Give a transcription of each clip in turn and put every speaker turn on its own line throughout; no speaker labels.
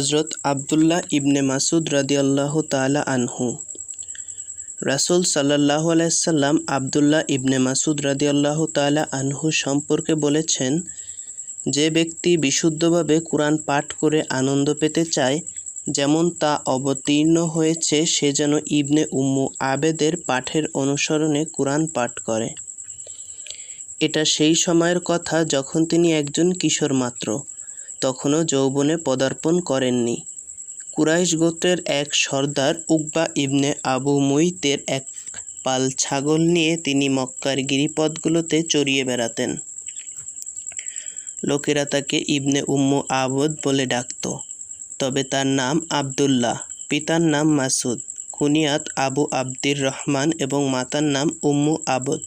হজরত আবদুল্লাহ ইবনে মাসুদ রাদিয়াল্লাহু তাআলা আনহু। রাসূল সাল্লাল্লাহু আলাইসাল্লাম আবদুল্লাহ ইবনে মাসুদ রাদিয়াল্লাহু তাআলা আনহু সম্পর্কে বলেছেন, যে ব্যক্তি বিশুদ্ধভাবে কোরআন পাঠ করে আনন্দ পেতে চায়, যেমন তা অবতীর্ণ হয়েছে, সে যেন ইবনে উম্মু আবেদের পাঠের অনুসরণে কোরআন পাঠ করে। এটা সেই সময়ের কথা যখন তিনি একজন কিশোর মাত্র। তখনও যৌবনে পদার্পণ করেননি। কুরাইশ গোত্রের এক সর্দার উকবা ইবনে আবু মুইতের এক পাল ছাগল নিয়ে তিনি মক্কার গিরিপথগুলোতে চড়িয়ে বেড়াতেন। লোকেরা তাকে ইবনে উম্মু আবদ বলে ডাকত, তবে তার নাম আবদুল্লাহ, পিতার নাম মাসুদ কুনিয়াত আবু আব্দির রহমান এবং মাতার নাম উম্মু আবদ।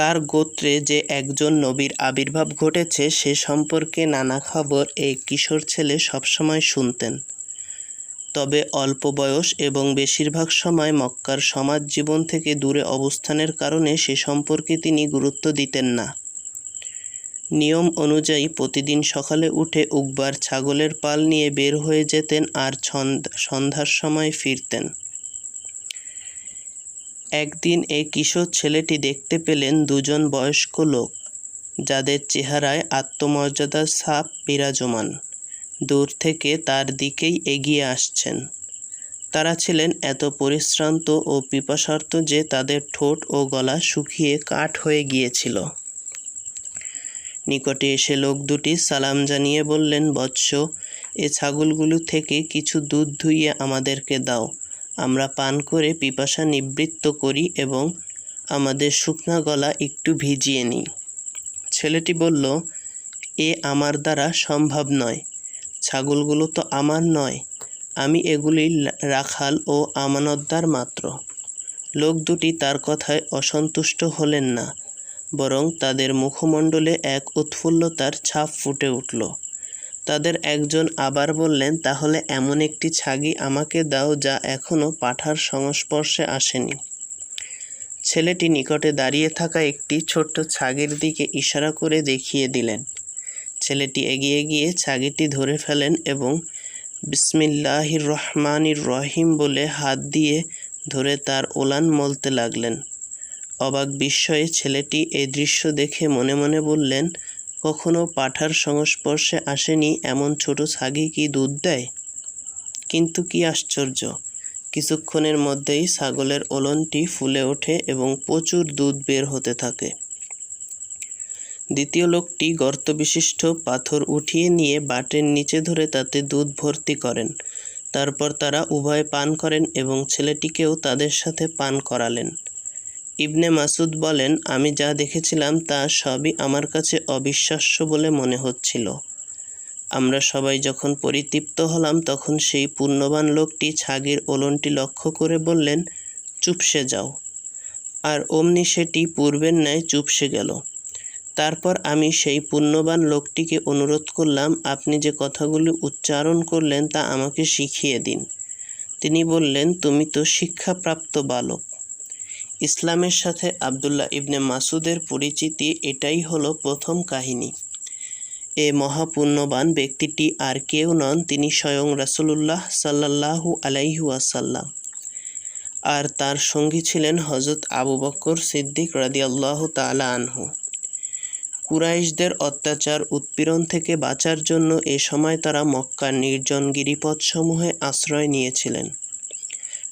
তার গোত্রে যে একজন নবীর আবির্ভাব ঘটেছে, সে সম্পর্কে নানা খবর এই কিশোর ছেলে সবসময় শুনতেন। তবে অল্প বয়স এবং বেশিরভাগ সময় মক্কার সমাজ জীবন থেকে দূরে অবস্থানের কারণে সে সম্পর্কে তিনি গুরুত্ব দিতেন না। নিয়ম অনুযায়ী প্রতিদিন সকালে উঠে উকবার ছাগলের পাল নিয়ে বের হয়ে যেতেন আর সন্ধ্যার সময় ফিরতেন। একদিন এই কিশোর ছেলেটি দেখতে পেলেন দুজন বয়স্ক লোক। যাদের চেহারায় আত্মমর্যাদার ছাপ বিরাজমান। দূর থেকে তার দিকেই এগিয়ে আসছেন। তারা ছিলেন এত পরিশ্রান্ত ও পিপাসার্ত যে তাদের ঠোঁট ও গলা শুকিয়ে কাঠ হয়ে গিয়েছিল। নিকটে এসে লোক দুটি সালাম জানিয়ে বললেন, বৎস, এ ছাগলগুলো থেকে কিছু দুধ ধুইয়ে আমাদেরকে দাও। আমরা পান করে পিপাসা নিবৃত্ত করি এবং আমাদের শুকনা গলা একটু ভিজিয়ে নিই। ছেলেটি বলল, এ আমার দ্বারা সম্ভব নয়। ছাগলগুলো তো আমার নয়। আমি এগুলি রাখাল ও আমানতদার মাত্র। লোক দুটি তার কথায় অসন্তুষ্ট হলেন না, বরং তাদের মুখমণ্ডলে এক উৎফুল্লতার ছাপ ফুটে উঠল। তাদের একজন আবার বললেন, তাহলে এমন একটি ছাগি আমাকে দাও যা এখনও পাঠার সংস্পর্শে আসেনি। ছেলেটি নিকটে দাঁড়িয়ে থাকা একটি ছোট্ট ছাগির দিকে ইশারা করে দেখিয়ে দিলেন। ছেলেটি এগিয়ে গিয়ে ছাগিটি ধরে ফেলেন এবং বিসমিল্লাহির রহমানির রহিম বলে হাত দিয়ে ধরে তার ওলান মলতে লাগলেন। অবাক বিস্ময়ে ছেলেটি এই দৃশ্য দেখে মনে মনে বললেন কখনো পাঠার সংস্পর্শে আসেনি এমন ছোট ছাগি কি দুধ দেয়? কিন্তু কি আশ্চর্য, কিছুক্ষণের মধ্যেই ছাগলের ওলনটি ফুলে ওঠে এবং প্রচুর দুধ বের হতে থাকে। দ্বিতীয় লোকটি গর্তবিশিষ্ট পাথর উঠিয়ে নিয়ে বাটের নিচে ধরে তাতে দুধ ভর্তি করেন। তারপর তারা উভয় পান করেন এবং ছেলেটিকেও তাদের সাথে পান করালেন। ইবনে মাসুদ বলেন, আমি যা দেখেছিলাম তা সবই আমার কাছে অবিশ্বাস্য বলে মনে হচ্ছিল। আমরা সবাই যখন পরিতৃপ্ত হলাম, তখন সেই পুণ্যবান লোকটি ছাগির ওলনটি লক্ষ্য করে বললেন, চুপসে যাও। আর অমনি সেটি পূর্বের ন্যায় চুপসে গেল। তারপর আমি সেই পুণ্যবান লোকটিকে অনুরোধ করলাম, আপনি যে কথাগুলি উচ্চারণ করলেন তা আমাকে শিখিয়ে দিন। তিনি বললেন, তুমি তো শিক্ষাপ্রাপ্ত বালক। ইসলামের সাথে আবদুল্লাহ ইবনে মাসুদের পরিচিতি এটাই হলো প্রথম কাহিনী। এ মহাপুণ্যবান ব্যক্তিটি আর কেউ নন, তিনি স্বয়ং রাসুলুল্লাহ সাল্লাহু আলাইহু আসাল্লাম আর তার সঙ্গী ছিলেন হজরত আবু বকর সিদ্দিক রাদিয়াল্লাহ তালা আনহু। কুরাইশদের অত্যাচার উৎপীড়ন থেকে বাঁচার জন্য এ সময় তারা মক্কার নির্জন গিরিপথসমূহে আশ্রয় নিয়েছিলেন।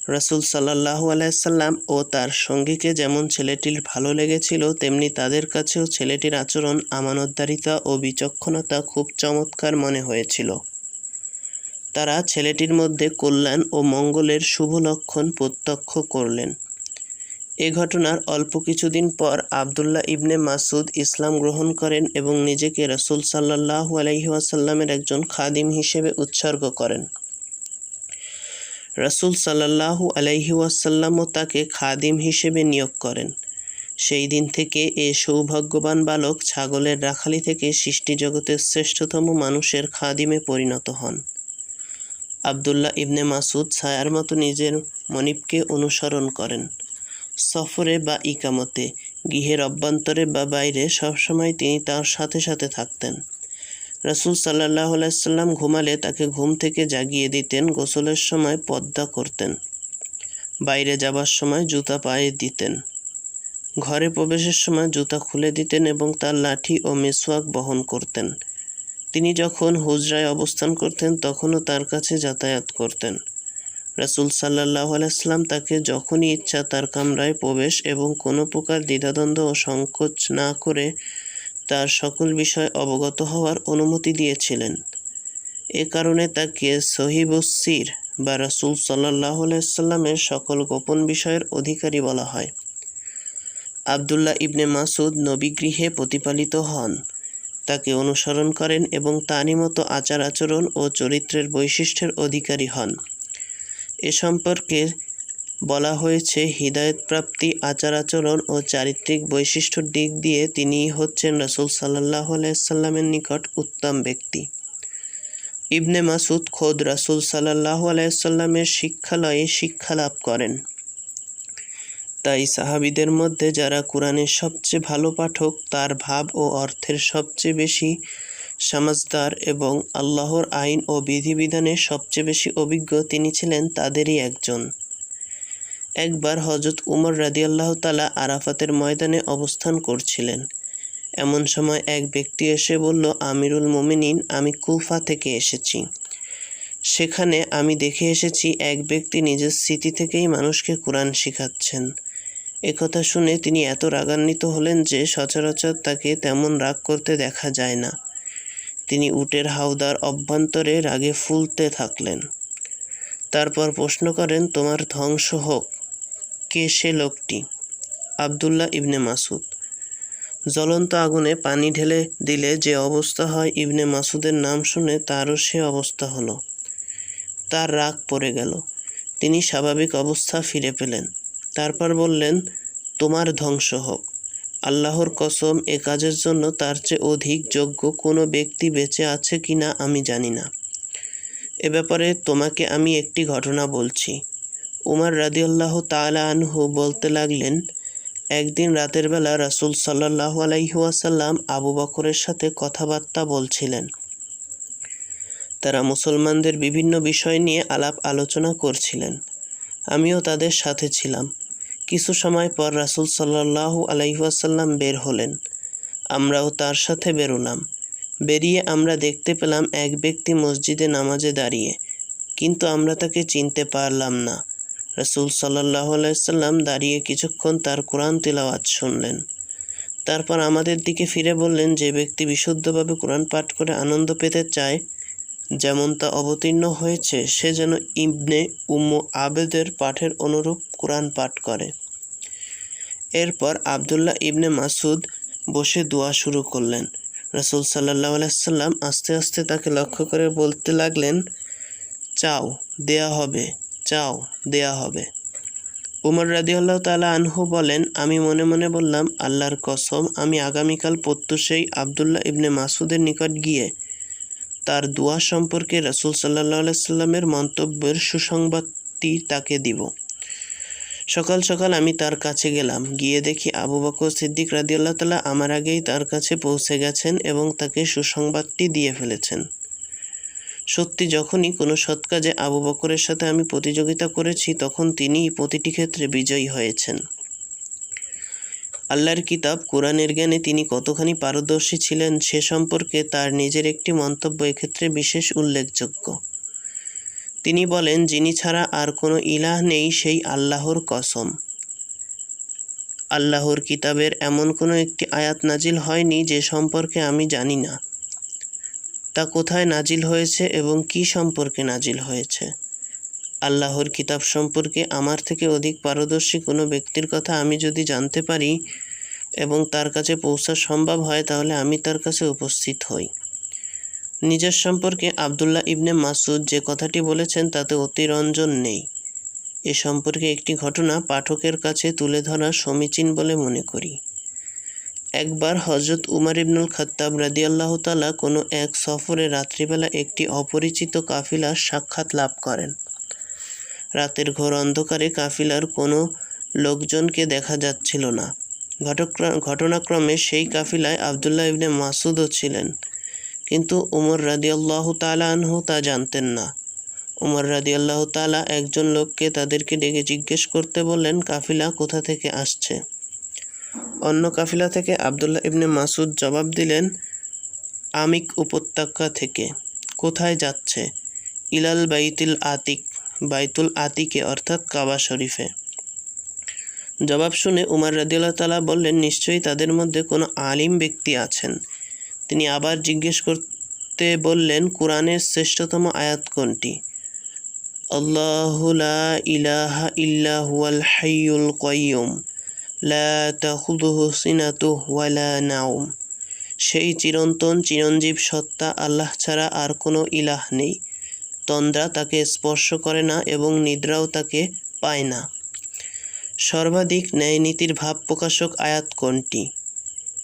রসুল সাল্লাহু আলাইসাল্লাম ও তার সঙ্গীকে যেমন ছেলেটির ভালো লেগেছিল, তেমনি তাদের কাছেও ছেলেটির আচরণ আমানতদারিতা ও বিচক্ষণতা খুব চমৎকার মনে হয়েছিল। তারা ছেলেটির মধ্যে কল্যাণ ও মঙ্গলের শুভ লক্ষণ প্রত্যক্ষ করলেন। এ ঘটনার অল্প কিছুদিন পর আবদুল্লাহ ইবনে মাসুদ ইসলাম গ্রহণ করেন এবং নিজেকে রসুল সাল্লাহু আলহিহাসাল্লামের একজন খাদিম হিসেবে উৎসর্গ করেন। রসুল সাল্লাহু আলাইহি ওয়াসাল্লামও তাকে খাদিম হিসেবে নিয়োগ করেন। সেই দিন থেকে এ সৌভাগ্যবান বালক ছাগলের রাখালি থেকে সৃষ্টি জগতের শ্রেষ্ঠতম মানুষের খাদিমে পরিণত হন। আবদুল্লাহ ইবনে মাসুদ ছায়ার মতো নিজের মনিবকে অনুসরণ করেন। সফরে বা ইকামতে, গৃহের অভ্যন্তরে বা বাইরে সবসময় তিনি তার সাথে সাথে থাকতেন। রাসুল সাল্লাহ আলাইসাল্লাম ঘুমালে তাকে ঘুম থেকে জাগিয়ে দিতেন, গোসলের সময় পদ্মা করতেন। বাইরে যাবার সময় জুতা পায়ে দিতেন। ঘরে প্রবেশের সময় জুতা খুলে দিতেন এবং তার লাঠি ও মেসওয়াক বহন করতেন। তিনি যখন হুজরায় অবস্থান করতেন, তখনও তার কাছে যাতায়াত করতেন। রাসুল সাল্লাহ আলাইসলাম তাকে যখনই ইচ্ছা তার কামরায় প্রবেশ এবং কোনো প্রকার দ্বিধাদ্বন্দ্ব ও সংকোচ না করে তার সকল বিষয় অবগত হওয়ার অনুমতি দিয়েছিলেন। এ কারণে তাকে সহিবুসির বা রাসুল সাল্লাহ আলাইসাল্লামের সকল গোপন বিষয়ের অধিকারী বলা হয়। আবদুল্লাহ ইবনে মাসুদ নবীগৃহে প্রতিপালিত হন। তাকে অনুসরণ করেন এবং তারই মতো আচার আচরণ ও চরিত্রের বৈশিষ্ট্যের অধিকারী হন। এ সম্পর্কে বলা হয়েছে হৃদায়তপ্রাপ্তি আচার আচরণ ও চারিত্রিক বৈশিষ্ট্যর দিক দিয়ে তিনি হচ্ছেন রসুল সাল্লাহ আলাইসাল্লামের নিকট উত্তম ব্যক্তি। ইবনে মাসুদ খোদ রাসুল সাল্লাহ আলাইসাল্লামের শিক্ষালয়ে শিক্ষা লাভ করেন। তাই সাহাবিদের মধ্যে যারা কোরআনের সবচেয়ে ভালো পাঠক, তার ভাব ও অর্থের সবচেয়ে বেশি সমাজদার এবং আল্লাহর আইন ও বিধিবিধানে সবচেয়ে বেশি অভিজ্ঞ তিনি ছিলেন তাদেরই একজন। একবার হজরত উমর রাদিয়াল্লাহ তালা আরাফাতের ময়দানে অবস্থান করছিলেন। এমন সময় এক ব্যক্তি এসে বলল, আমিরুল মোমিনিন, আমি কুফা থেকে এসেছি। সেখানে আমি দেখে এসেছি এক ব্যক্তি নিজের স্মৃতি থেকেই মানুষকে কোরআন শিখাচ্ছেন। একথা শুনে তিনি এত রাগান্বিত হলেন যে সচরাচর তাকে তেমন রাগ করতে দেখা যায় না। তিনি উটের হাওদার অভ্যন্তরে রাগে ফুলতে থাকলেন। তারপর প্রশ্ন করেন, তোমার ধ্বংস হোক কে সে লোকটি? আবদুল্লাহ ইবনে মাসুদ। জ্বলন্ত আগুনে পানি ঢেলে দিলে যে অবস্থা হয় ইবনে মাসুদের নাম শুনে তারও সে অবস্থা হলো। তার রাগ পড়ে গেল। তিনি স্বাভাবিক অবস্থা ফিরে পেলেন। তারপর বললেন, তোমার ধ্বংস হোক। আল্লাহর কসম, এ কাজের জন্য তার চেয়ে অধিক যোগ্য কোনো ব্যক্তি বেঁচে আছে কি না আমি জানি না। এ ব্যাপারে তোমাকে আমি একটি ঘটনা বলছি। উমার রাদিউল্লাহ তালা আনহু বলতে লাগলেন, একদিন রাতের বেলা রাসুল সাল্লাহ আলাইহুয়াসাল্লাম আবু বকরের সাথে কথাবার্তা বলছিলেন। তারা মুসলমানদের বিভিন্ন বিষয় নিয়ে আলাপ আলোচনা করছিলেন। আমিও তাদের সাথে ছিলাম। কিছু সময় পর রাসুল সাল্লাহ আলাইহাসাল্লাম বের হলেন। আমরাও তার সাথে বেরোলাম। বেরিয়ে আমরা দেখতে পেলাম এক ব্যক্তি মসজিদে নামাজে দাঁড়িয়ে। কিন্তু আমরা তাকে চিনতে পারলাম না। রসুল সাল্লাহ আলাইসাল্লাম দাঁড়িয়ে কিছুক্ষণ তার কোরআন তিলাওয়াত শুনলেন। তারপর আমাদের দিকে ফিরে বললেন, যে ব্যক্তি বিশুদ্ধভাবে কোরআন পাঠ করে আনন্দ পেতে চায়, যেমন তা অবতীর্ণ হয়েছে, সে যেন ইবনে উম্মু আবেদের পাঠের অনুরূপ কোরআন পাঠ করে। এরপর আবদুল্লাহ ইবনে মাসুদ বসে দোয়া শুরু করলেন। রসুল সাল্লাহ আলাইসাল্লাম আস্তে আস্তে তাকে লক্ষ্য করে বলতে লাগলেন, চাও, দেয়া হবে। চাও, দেয়া হবে। উমর রাদিউল্লাহ তালা আনহু বলেন, আমি মনে মনে বললাম, আল্লাহর কসম, আমি আগামীকাল প্রত্যুষেই আবদুল্লাহ ইবনে মাসুদের নিকট গিয়ে তার দোয়া সম্পর্কে রসুল সাল্লাহ সাল্লামের মন্তব্যের সুসংবাদটি তাকে দিব। সকাল সকাল আমি তার কাছে গেলাম, গিয়ে দেখি আবু বকর সিদ্দিক রাদিউল্লাহ তালা আমার আগেই তার কাছে পৌঁছে গেছেন এবং তাকে সুসংবাদটি দিয়ে ফেলেছেন। সত্যি যখনই কোনো সৎ কাজে আবু বকরের সাথে আমি প্রতিযোগিতা করেছি, তখন তিনিই প্রতিটি ক্ষেত্রে বিজয়ী হয়েছেন। আল্লাহর কিতাব, কোরআনের জ্ঞানে তিনি কতখানি পারদর্শী ছিলেন সে সম্পর্কে তার নিজের একটি মন্তব্য এক্ষেত্রে বিশেষ উল্লেখযোগ্য। তিনি বলেন, যিনি ছাড়া আর কোনো ইলাহ নেই, সেই আল্লাহর কসম। আল্লাহর কিতাবের এমন কোনো একটি আয়াত নাজিল হয়নি যে সম্পর্কে আমি জানি না। কোথায় নাজিল হয়েছে এবং কি সম্পর্কে নাজিল হয়েছে? আল্লাহর কিতাব সম্পর্কে আমার থেকে অধিক পারদর্শী কোনো ব্যক্তির কথা আমি যদি জানতে পারি এবং তার কাছে পৌঁছা সম্ভব হয়, তাহলে আমি তার কাছে উপস্থিত হই। নিজের সম্পর্কে আবদুল্লাহ ইবনে মাসুদ যে কথাটি বলেছেন, তাতে অতিরঞ্জন নেই। এ সম্পর্কে একটি ঘটনা পাঠকের কাছে তুলে ধরা সমীচীন বলে মনে করি। একবার হজরত উমার ইবনুল খত্তাব রাদিয়াল্লাহ তালা কোনো এক সফরে রাত্রিবেলা একটি অপরিচিত কাফিলার সাক্ষাৎ লাভ করেন। রাতের ঘোর অন্ধকারে কাফিলার কোনো লোকজনকে দেখা যাচ্ছিল না। ঘটনাক্রমে সেই কাফিলায় আবদুল্লাহ ইবনে মাসুদও ছিলেন। কিন্তু উমর রাদিয়াল্লাহ তালা আনহু তা জানতেন না। উমর রাদিয়াল্লাহ তালা একজন লোককে তাদেরকে ডেকে জিজ্ঞেস করতে বললেন, কাফিলা কোথা থেকে আসছে? অন্য কাফিলা থেকে আবদুল্লাহ ইবনে মাসুদ জবাব দিলেন, আমিক উপত্যকা থেকে কোথায় যাচ্ছে? ইলাল বাইতুল আতিক বাইতুল আতিকে অর্থাৎ কাবা শরীফে। জবাব শুনে উমার রাদিয়াল্লাহ তালা বললেন, নিশ্চয়ই তাদের মধ্যে কোনো আলিম ব্যক্তি আছেন। তিনি আবার জিজ্ঞেস করতে বললেন, কোরআনের শ্রেষ্ঠতম আয়াত কোনটি? আল্লাহ লা ইলাহা ইল্লা হুয়াল হাইয়ুল কয়্যুম লা তাখুদুহু সিনাতুহু ওয়ালা নাউম সেই চিরন্তন চিরঞ্জীব সত্তা আল্লাহ ছাড়া আর কোনো ইলাহ নেই। তন্দ্রা তাকে স্পর্শ করে না এবং নিদ্রাও তাকে পায় না। সর্বাধিক ন্যায়নীতির ভাব প্রকাশক আয়াত কোনটি?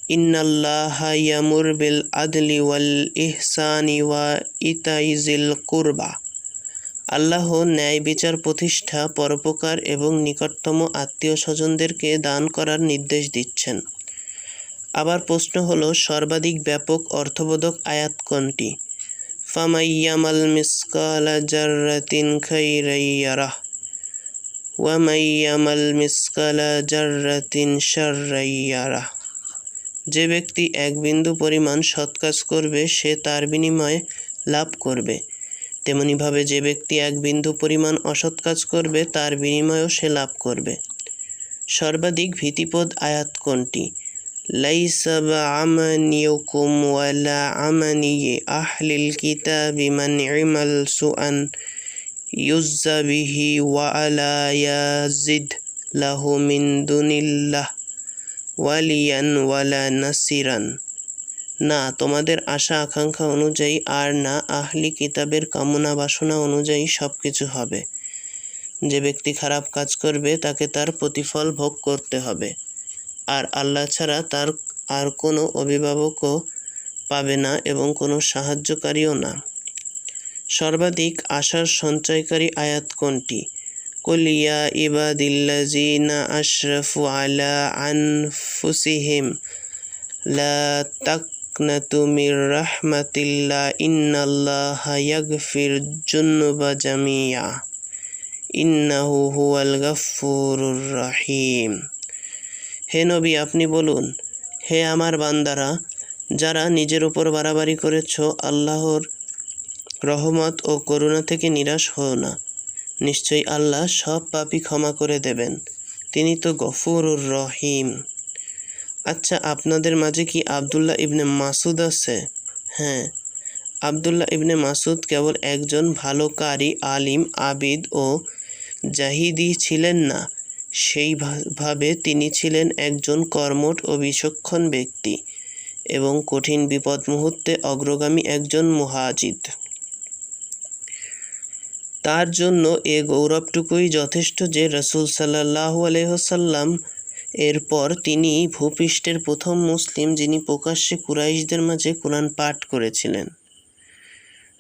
ইয়ামুর বিল আদলি ওয়াল ইহসানি ওয়া ইতাইজিল কুরবা। আল্লাহ ন্যায় বিচার প্রতিষ্ঠা, পরোপকার এবং নিকটতম আত্মীয় স্বজনদেরকে দান করার নির্দেশ দিচ্ছেন। আবার প্রশ্ন হল, সর্বাধিক ব্যাপক অর্থবোধক আয়াত কোনটি? ফামাইয়ামাল মিসকালা ওয়ামাইয়ামাল মিসকালা যে ব্যক্তি এক বিন্দু পরিমাণ সৎ কাজ করবে, সে তার বিনিময়ে লাভ করবে। তেমনিভাবে যে ব্যক্তি এক বিন্দু পরিমাণ অসৎ কাজ করবে, তার বিনিময়েও সে লাভ করবে। সর্বাধিক ভীতিপদ আয়াত কোনটি? লাইসা আমানিয়কুম ওয়ালা আমানিয়ে আহলিল কিতাবি মান ইমাল সুআন ইউজ্জা বিহি ওয়া আলা ইয়াজিদ লাহু মিন দুনিল্লাহ ওয়ালিয়ান ওয়ালা নাসিরান। না, তোমাদের আশা, আকাঙ্ক্ষা অনুযায়ী আর না, আহলি কিতাবের কামনা, বাসনা অনুযায়ী সব কিছু হবে। যে ব্যক্তি খারাপ কাজ করবে, তাকে তার প্রতিফল ভোগ করতে হবে। আর আল্লাহ ছাড়া তার আর কোনো অভিভাবকও পাবে না এবং কোনো সাহায্যকারীও না। সর্বাধিক আশার সঞ্চয়কারী আয়াত কোনটি? কুলিয়া ইবাদিল্লাজিনা আশরাফু আলা আনফুসিহিম লা তাকনাতু মির রাহমাতিল্লাহ ইন্নাল্লাহা ইয়াগফির যুনুবা জামিয়া ইন্নাহু হুয়াল গাফফুরুর রহিম হে নবী, আপনি বলুন, হে আমার বান্দারা, যারা নিজের উপর বাড়াবাড়ি করেছ, আল্লাহর রহমত ও করুণা থেকে নিরাশ হও না। নিশ্চয়ই আল্লাহ সব পাপই ক্ষমা করে দেবেন। তিনি তো গফুরুর রহিম। আচ্ছা আপনাদের মাঝে কি আবদুল্লাহ ইবনে মাসুদ আছে? হ্যাঁ আবদুল্লাহ ইবনে মাসুদ কেবল একজন ভালো কারি, আলিম, আবিদ ও জাহিদি ছিলেন না। সেইভাবে তিনি ছিলেন একজন কর্মট ও বিচক্ষণ ব্যক্তি এবং কঠিন বিপদ মুহূর্তে অগ্রগামী একজন মুহাজিদ তার জন্য এ গৌরবটুকুই যথেষ্ট যে রসুল সাল্লাহ আলহ্লাম এরপর তিনি ভূপৃষ্ঠের প্রথম মুসলিম যিনি প্রকাশ্যে কুরাইশদের মাঝে কোরআন পাঠ করেছিলেন।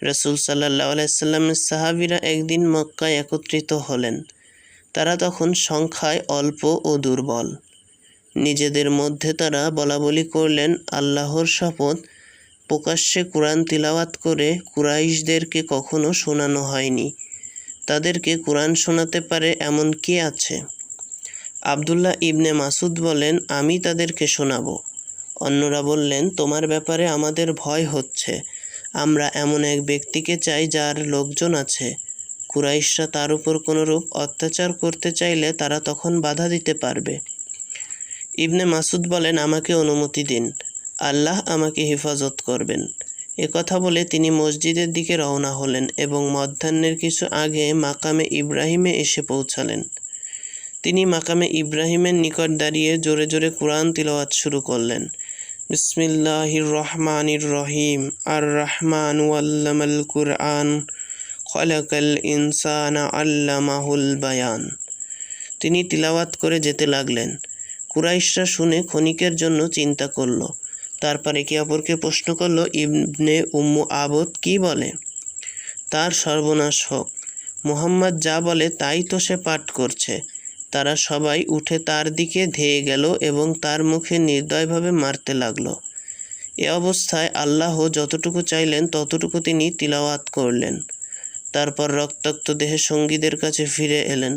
রসুল সাল্লাহ আলাইসাল্লামের সাহাবিরা একদিন মক্কায় একত্রিত হলেন। তারা তখন সংখ্যায় অল্প ও দুর্বল। নিজেদের মধ্যে তারা বলাবলি করলেন, আল্লাহর শপথ প্রকাশ্যে কোরআন তিলাওয়াত করে কুরাইশদেরকে কখনো শোনানো হয়নি। তাদেরকে কোরআন শোনাতে পারে এমন কে আছে? আবদুল্লাহ ইবনে মাসুদ বলেন, আমি তাদেরকে শোনাব। অন্যরা বললেন, তোমার ব্যাপারে আমাদের ভয় হচ্ছে। আমরা এমন এক ব্যক্তিকে চাই যার লোকজন আছে। কুরাইশরা তার উপর কোনোরূপ অত্যাচার করতে চাইলে তারা তখন বাধা দিতে পারবে। ইবনে মাসুদ বলেন, আমাকে অনুমতি দিন। আল্লাহ আমাকে হেফাজত করবেন। কথা বলে তিনি মসজিদের দিকে রওনা হলেন এবং মধ্যাহ্নের কিছু আগে মাকামে ইব্রাহিমে এসে পৌঁছালেন। তিনি মাকামে ইব্রাহিমের নিকট দাঁড়িয়ে জোরে জোরে কোরআন তিলওয়াত শুরু করলেন। বিসমিল্লাহির রহমানির রহিম আর রহমান ওয়াল্লামাল কুরআন। খলাকাল ইনসানা আল্লামাহুল বায়ান। তিনি তিলাওয়াত করে যেতে লাগলেন। কুরাইশরা শুনে ক্ষণিকের জন্য চিন্তা করল। তারপর একে অপরকে প্রশ্ন করল, ইবনে উম্মু আবদ কি বলে? তার সর্বনাশ হোক। মোহাম্মদ যা বলে তাই তো সে পাঠ করছে। তারা সবাই উঠে তার দিকে ধেয়ে গেল এবং তার মুখে নির্দয়ভাবে মারতে লাগল। এ অবস্থায় আল্লাহ যতটুকু চাইলেন ততটুকু তিনি তিলাওয়াত করলেন। তারপর রক্তাক্ত দেহে সঙ্গীদের কাছে ফিরে এলেন।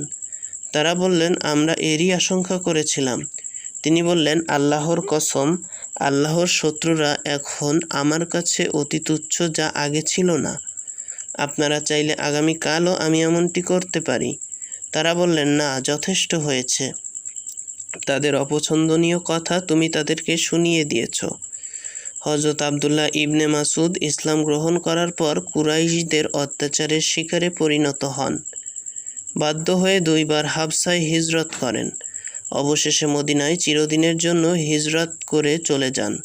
তারা বললেন, আমরা এরই আশঙ্কা করেছিলাম। তিনি বললেন, আল্লাহর কসম, আল্লাহর শত্রুরা এখন আমার কাছে অতি তুচ্ছ যা আগে ছিল না। আপনারা চাইলে আগামীকালও আমি এমনটি করতে পারি। তারা বললেন, না, যথেষ্ট হয়েছে। তাদের অপছন্দনীয় কথা তুমি তাদেরকে শুনিয়ে দিয়েছ। হজরত আবদুল্লাহ ইবনে মাসুদ ইসলাম গ্রহণ করার পর কুরাইশদের অত্যাচারের শিকারে পরিণত হন। বাধ্য হয়ে দুইবার হাবসায় হিজরত করেন। অবশেষে মদিনায় চিরদিনের জন্য হিজরত করে চলে যান।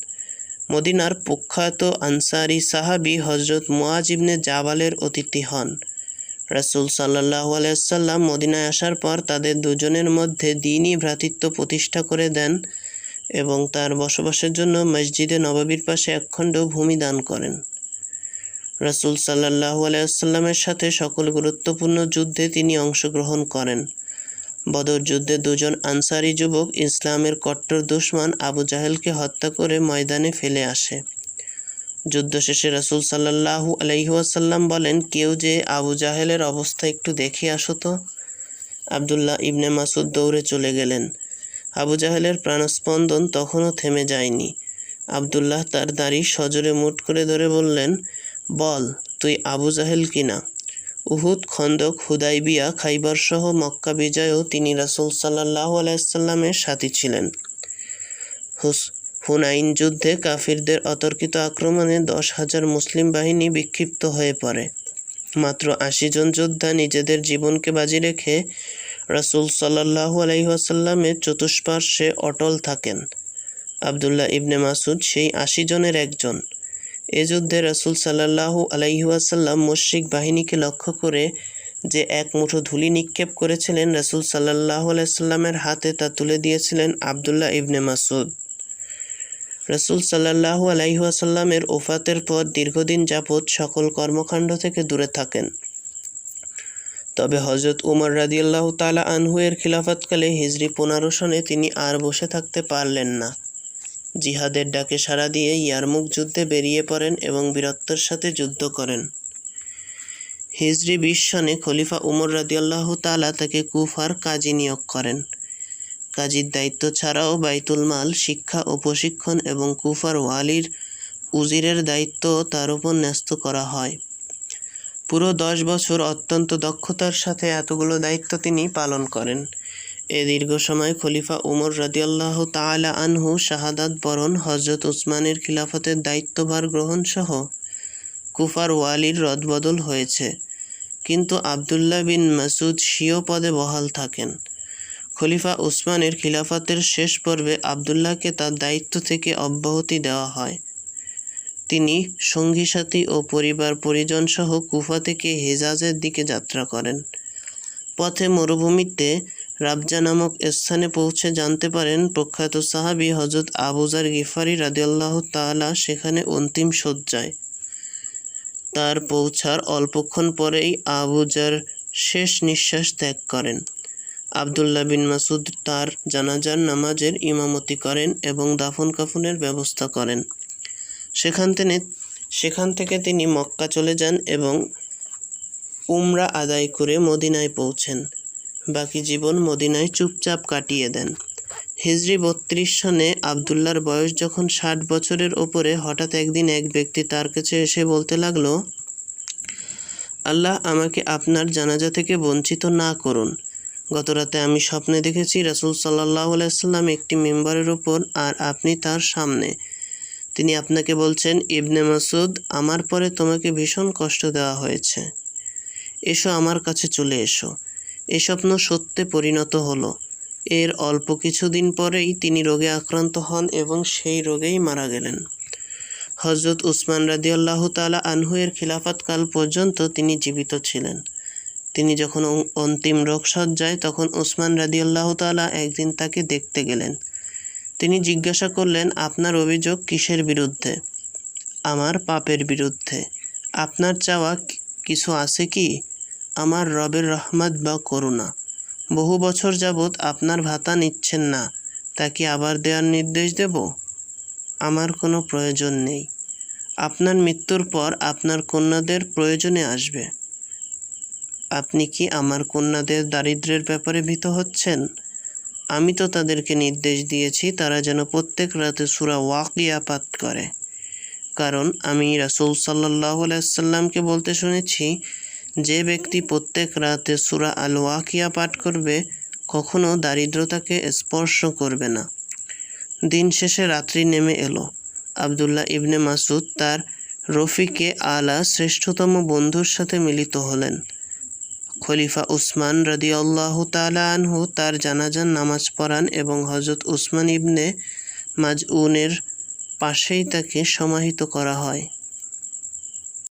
মদিনার প্রখ্যাত আনসারি সাহাবি হজরত মুয়াজ ইবনে জাবালের অতিথি হন। রাসূল সাল্লাহ আলাইসাল্লাম মদিনায় আসার পর তাদের দুজনের মধ্যে দিনই ভ্রাতৃত্ব প্রতিষ্ঠা করে দেন এবং তার বসবাসের জন্য মসজিদে নবাবির পাশে একখণ্ড ভূমি দান করেন। রাসূল সাল্লাহ আলাইসাল্লামের সাথে সকল গুরুত্বপূর্ণ যুদ্ধে তিনি অংশগ্রহণ করেন। বদর যুদ্ধে দুজন আনসারি যুবক ইসলামের কট্টর দুশ্মন আবু জাহেলকে হত্যা করে ময়দানে ফেলে আসে। যুদ্ধ শেষে রাসূল সাল্লাল্লাহু আলাইহাসাল্লাম বলেন, কেউ যে আবু জাহেলের অবস্থা একটু দেখে আসো তো। আবদুল্লাহ ইবনে মাসুদ দৌড়ে চলে গেলেন। আবু জাহেলের প্রাণস্পন্দন তখনও থেমে যায়নি। আবদুল্লাহ তার দাড়ি সজোরে মুট করে ধরে বললেন, বল, তুই আবু জাহেল কিনা উহুদ খন্দক হুদাইবিয়া খাইবার সহ মক্কা বিজয়েও তিনি রাসূল সাল্লাহ আলাইসাল্লামের সাথী ছিলেন। হুনাইন যুদ্ধে কাফিরদের অতর্কিত আক্রমণে দশ হাজার মুসলিম বাহিনী বিক্ষিপ্ত হয়ে পড়ে। মাত্র আশি জন যোদ্ধা নিজেদের জীবনকে বাজি রেখে রাসূল সাল্লাহু আলাইসাল্লামের চতুষ্পার্শ্বে অটল থাকেন। আবদুল্লাহ ইবনে মাসুদ সেই আশি জনের একজন। এ যুদ্ধে রাসূল সাল্লাহু আলাইহাসাল্লাম মুশরিক বাহিনীকে লক্ষ্য করে যে এক মুঠো ধুলি নিক্ষেপ করেছিলেন, রাসূল সাল্লাহু আলাইসাল্লামের হাতে তা তুলে দিয়েছিলেন আবদুল্লাহ ইবনে মাসুদ রসুল সাল্লাহু আলাইহাসাল্লামের ওফাতের পর দীর্ঘদিন যাবৎ সকল কর্মকাণ্ড থেকে দূরে থাকেন। তবে হজরত উমর রাদিয়াল্লাহু তালা আনহুয়ের খিলাফতকালে হিজরি পনেরো তিনি আর বসে থাকতে পারলেন না। জিহাদের ডাকে সাড়া দিয়ে ইয়ারমুক যুদ্ধে বেরিয়ে পড়েন এবং বীরত্বের সাথে যুদ্ধ করেন। হিজরি বিশ সনে খলিফা উমর রাদিয়াল্লাহ তালা তাকে কুফার কাজী নিয়োগ করেন। কাজীর দায়িত্ব ছাড়াও বাইতুল মাল, শিক্ষা ও প্রশিক্ষণ এবং কুফার ওয়ালির উজিরের দায়িত্ব তার উপর ন্যস্ত করা হয়। পুরো দশ বছর অত্যন্ত দক্ষতার সাথে এতগুলো দায়িত্ব তিনি পালন করেন। এ দীর্ঘ সময় খলিফা উমর রাদিয়াল্লাহ তাআলা আনহু শাহাদাত বরণ হজরত উসমানের খিলাফতের দায়িত্বভার গ্রহণ সহ কুফার ওয়ালির রদবদল হয়েছে। কিন্তু আবদুল্লাহ বিন মাসুদ স্বীয় পদে বহাল থাকেন। খলিফা উসমানের খিলাফতের শেষ পর্বে আবদুল্লাহকে তার দায়িত্ব থেকে অব্যাহতি দেওয়া হয়। তিনি সঙ্গী সাথী ও পরিবার পরিজন সহ কুফা থেকে হেজাজের দিকে যাত্রা করেন। পথে মরুভূমিতে রাবজা নামক স্থানে পৌঁছে জানতে পারেন প্রখ্যাত সাহাবি হজরত আবুজার গিফারি রাদিয়াল্লাহ তালা সেখানে অন্তিম শয্যায়। তার পৌঁছার অল্পক্ষণ পরেই আবুজার শেষ নিঃশ্বাস ত্যাগ করেন। আবদুল্লাহ বিন মাসুদ তার জানাজার নামাজের ইমামতি করেন এবং দাফন কাফনের ব্যবস্থা করেন। সেখান থেকে সেখান থেকে তিনি মক্কা চলে যান এবং উমরা আদায় করে মদিনায় পৌঁছেন। বাকি জীবন মদিনায় চুপচাপ কাটিয়ে দেন। হিজরি বত্রিশ সনে আবদুল্লার বয়স যখন ষাট বছরের ওপরে হঠাৎ একদিন এক ব্যক্তি তার কাছে এসে বলতে লাগল, আল্লাহ আমাকে আপনার জানাজা থেকে বঞ্চিত না করুন। গতরাতে আমি স্বপ্নে দেখেছি রাসুল সাল্লাহ আলাইসাল্লাম একটি মেম্বারের ওপর আর আপনি তার সামনে। তিনি আপনাকে বলছেন, ইবনে মাসুদ আমার পরে তোমাকে ভীষণ কষ্ট দেওয়া হয়েছে। এসো আমার কাছে চলে এসো। এ স্বপ্ন সত্যে পরিণত হলো। এর অল্প কিছুদিন পরেই তিনি রোগে আক্রান্ত হন এবং সেই রোগেই মারা গেলেন। হজরত উসমান রাদিয়াল্লাহ তালা আনহুয়ের খিলাফতকাল পর্যন্ত তিনি জীবিত ছিলেন। তিনি যখন অন্তিম রোগ সজ্জায় তখন ওসমান রাদিয়াল্লাহ তালা একদিন তাকে দেখতে গেলেন। তিনি জিজ্ঞাসা করলেন, আপনার অভিযোগ কিসের বিরুদ্ধে? আমার পাপের বিরুদ্ধে। আপনার চাওয়া কিছু আছে কি? আমার রবের রহমত বা করুণা। বহু বছর যাবৎ আপনার ভাতা নিচ্ছেন না। তা কি আবার দেওয়ার নির্দেশ দেব? আমার কোনো প্রয়োজন নেই। আপনার মৃত্যুর পর আপনার কন্যাদের প্রয়োজনে আসবে। আপনি কি আমার কন্যাদের দারিদ্র্যের ব্যাপারে ভীত হচ্ছেন? আমি তো তাদেরকে নির্দেশ দিয়েছি, তারা যেন প্রত্যেক রাতে সুরা ওয়াকিয়া পাঠ করে। কারণ আমি রাসূল সাল্লাহ সাল্লামকে বলতে শুনেছি, যে ব্যক্তি প্রত্যেক রাতে সুরা আল ওয়াকিয়া পাঠ করবে, কখনো দারিদ্রতাকে স্পর্শ করবে না। দিন শেষে রাত্রি নেমে এলো। আবদুল্লাহ ইবনে মাসুদ তার রফিকে আলা শ্রেষ্ঠতম বন্ধুর সাথে মিলিত হলেন। খলিফা উসমান রদি আল্লাহ আনহু তার জানাজান নামাজ পড়ান এবং হজরত উসমান ইবনে মাজউনের পাশেই তাকে সমাহিত করা হয়।